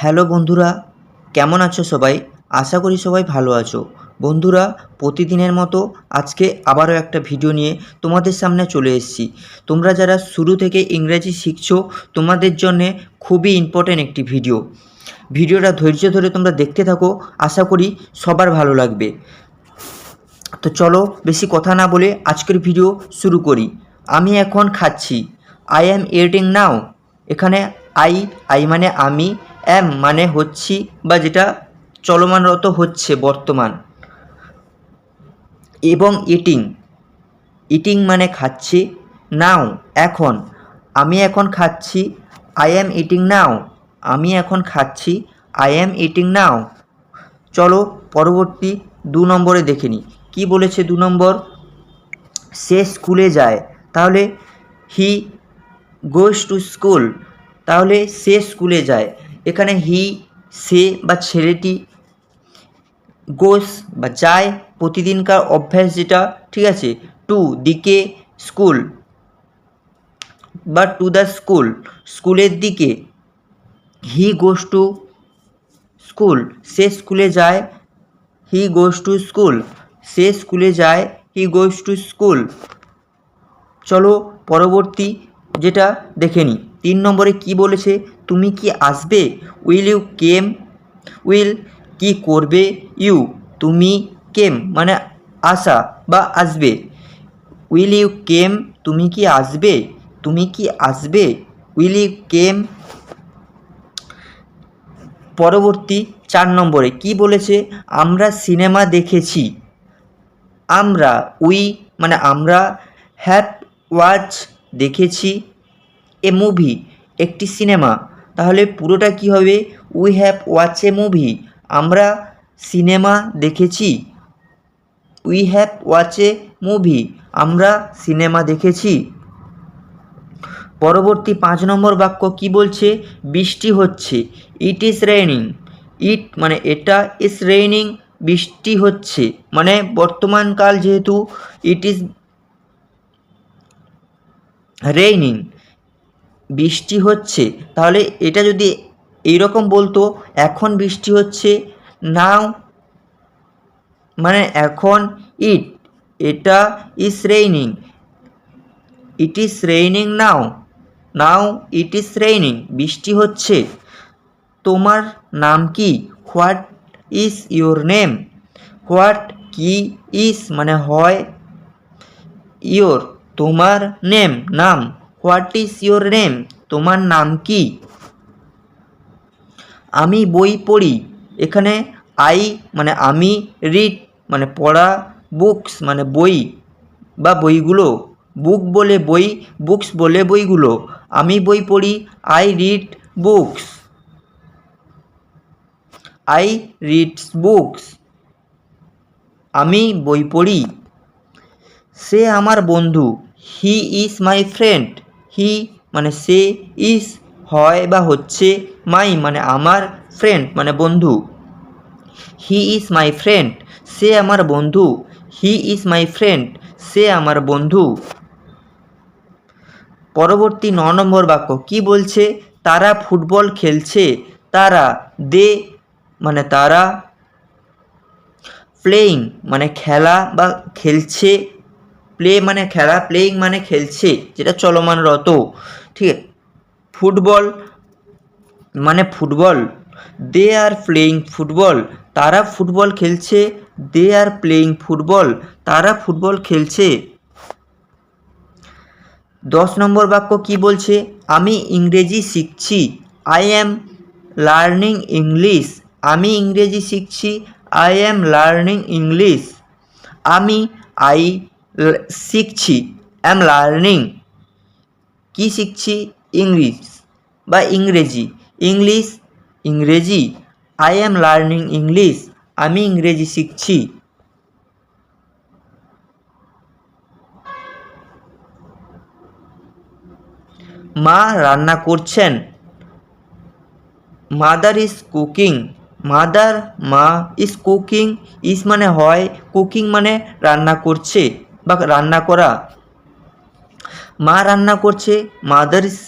Hello বন্ধুরা, কেমন আছো সবাই? আশা করি সবাই ভালো আছো। বন্ধুরা, প্রতিদিনের মতো আজকে আবারও একটা ভিডিও নিয়ে তোমাদের সামনে চলে এসেছি। তোমরা যারা শুরু থেকে ইংরেজি শিখছো, তোমাদের জন্যে খুবই ইম্পর্ট্যান্ট একটি ভিডিও। ভিডিওটা ধৈর্য ধরে তোমরা দেখতে থাকো, আশা করি সবার ভালো লাগবে। তো চলো, বেশি কথা না বলে আজকের ভিডিও শুরু করি। আমি এখন খাচ্ছি। আই অ্যাম ইটিং নাও এখানে আই আই মানে আমি অ্যাম মানে হচ্ছি বা যেটা চলমানরত হচ্ছে বর্তমান। এবং ইটিং ইটিং মানে খাচ্ছি। নাও এখন, আমি এখন খাচ্ছি আই অ্যাম ইটিং নাও আমি এখন খাচ্ছি আই অ্যাম ইটিং নাও চলো পরবর্তী দু নম্বরে দেখে নিই কী বলেছে দু নম্বর? সে স্কুলে যায়, তাহলে হি গোস টু স্কুল তাহলে সে স্কুলে যায়। এখানে হি, সে বা ছেলেটি গোস বা যায় প্রতিদিনকার অভ্যাস যেটা, ঠিক আছে? টু দিকে স্কুল বা টু দ্য স্কুল। স্কুলের দিকে হি গোস টু স্কুল, সে স্কুলে যায়, হি গোস টু স্কুল, সে স্কুলে যায়, হি গোস টু স্কুল। চলো পরবর্তী যেটা দেখে নিই তিন নম্বরে কি বলেছে? তুমি কি আসবে? উইল ইউ কেম উইল কি করবে? ইউ তুমি কেম মানে আসা বা আসবে। উইল ইউ কেম তুমি কি আসবে? তুমি কি আসবে? উইল ইউ কেম পরবর্তী চার নম্বরে কি বলেছে? আমরা সিনেমা দেখেছি। আমরা উই মানে আমরা হ্যাভ ওয়াচ দেখেছি। এ মুভি একটি সিনেমা তাহলে পুরোটা কি হবে? We have watch a movie আমরা সিনেমা দেখেছি। We have watch a movie আমরা সিনেমা দেখেছি। পরবর্তী পাঁচ নম্বর বাক্য কি বলছে? বৃষ্টি হচ্ছে ইট ইজ রেইনিং ইট মানে এটা ইজ রেইনিং বৃষ্টি হচ্ছে মানে বর্তমানকাল যেহেতু ইট ইজ রেইনিং বৃষ্টি হচ্ছে, তাহলে এটা যদি এইরকম বলতো, এখন বৃষ্টি হচ্ছে, নাও মানে এখন ইট, এটা is raining it is raining now now it is raining বৃষ্টি হচ্ছে, তোমার নাম কি? What is your name what কি ইজ মানে হয় ইয়োর তোমার নেম নাম। হোয়াট ইজ ইয়োর নেম তোমার নাম কি? আমি বই পড়ি। এখানে আই মানে আমি রিড মানে পড়া বুকস মানে বই বা বইগুলো। বুক বলে বই বুকস বলে বইগুলো। আমি বই পড়ি I read books I reads books আমি বই পড়ি। সে আমার বন্ধু। He is my friend he মানে সে, ইস, হয় বা হচ্ছে, মাই মানে আমার ফ্রেন্ড মানে বন্ধু। হি ইজ মাই ফ্রেন্ড সে আমার বন্ধু। হি ইজ মাই ফ্রেন্ড সে আমার বন্ধু। পরবর্তী ন নম্বর বাক্য, কি বলছে? তারা ফুটবল খেলছে। তারা, দে মানে তারা। প্লেয়িং মানে খেলা বা খেলছে। প্লে মানে খেলা প্লেয়িং মানে খেলছে, যেটা চলমানরত ঠিক ফুটবল মানে football. They are playing football. তারা ফুটবল খেলছে দে আর প্লেয়িং ফুটবল। তারা ফুটবল খেলছে। দশ নম্বর বাক্য কি বলছে? আমি ইংরেজি শিখছি। আই অ্যাম লার্নিং ইংলিশ আমি ইংরেজি শিখছি। আই অ্যাম লার্নিং ইংলিশ আমি আই শিখছি। অ্যাম লার্নিং কি শিখছি? ইংলিশ বা ইংরেজি। ইংলিশ ইংরেজি। আই অ্যাম লার্নিং ইংলিশ আমি ইংরেজি শিখছি। মা রান্না করছেন। মাদার ইজ কুকিং মাদার মা ইজ কুকিং ইজ মানে হয় কুকিং মানে রান্না করছে। বা রান্না করা। মা রান্না করছে mother is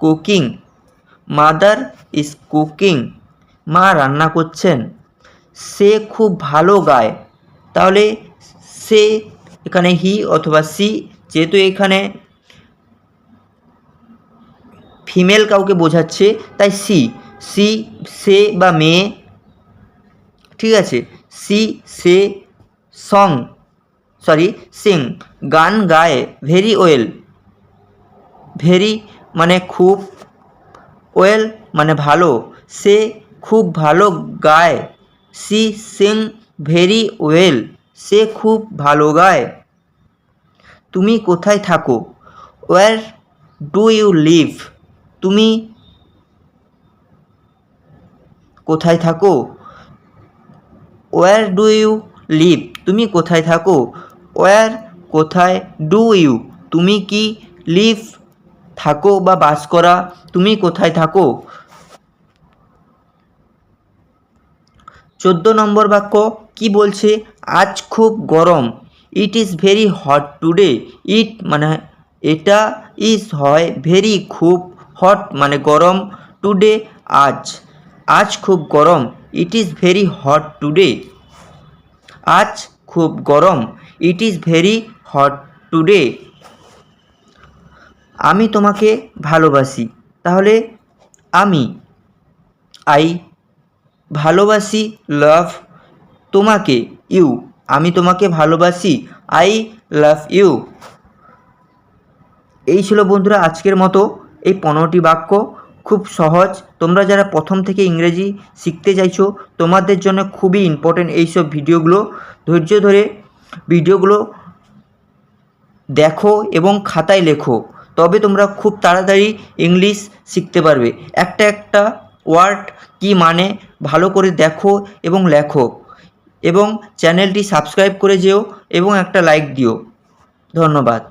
cooking mother is cooking মা রান্না করছেন। সে খুব ভালো গায়। তাহলে সে এখানে হি অথবা সি যেহেতু এখানে ফিমেল কাউকে বোঝাচ্ছে, তাই সি সি সে বা মেয়ে, ঠিক আছে? সি সে সং সরি, সিং। গান গায় ভেরি ওয়েল ভেরি মানে খুব ওয়েল মানে ভালো। সে খুব ভালো গায়। সি সিং ভেরি ওয়েল সে খুব ভালো গায়। তুমি কোথায় থাকো? ওয়ার ডু ইউ লিভ তুমি কোথায় থাকো? ওয়ার ডু ইউ লিভ তুমি কোথায় থাকো? ওয়ার কোথায় ডু ইউ তুমি কি লিভ থাকো বা বাস করা, তুমি কোথায় থাকো? চোদ্দ নম্বর বাক্য, কি বলছে? আজ খুব গরম। It is very hot today it মানে এটা ইজ হয় ভেরি খুব হট মানে গরম টুডে আজ। আজ খুব গরম। It is very hot today আজ খুব গরম। It is very hot today আমি তোমাকে ভালোবাসি। তাহলে আমি আই ভালোবাসি লাভ তোমাকে ইউ আমি তোমাকে ভালোবাসি আই লাভ ইউ এই ছিল বন্ধুরা আজকের মতো এই পনেরোটি বাক্য। খুব সহজ। তোমরা যারা প্রথম থেকে ইংরেজি শিখতে চাইছো, তোমাদের জন্য খুবই ইম্পর্টেন্ট এইসব ভিডিওগুলো ধৈর্য ধরে ভিডিওগুলো দেখো এবং খাতায় লেখো। তবে তোমরা খুব তাড়াতাড়ি ইংলিশ শিখতে পারবে। একটা একটা ওয়ার্ড কি মানে ভালো করে দেখো এবং লেখো। এবং চ্যানেলটি সাবস্ক্রাইব করে যেও এবং একটা লাইক দিও। ধন্যবাদ।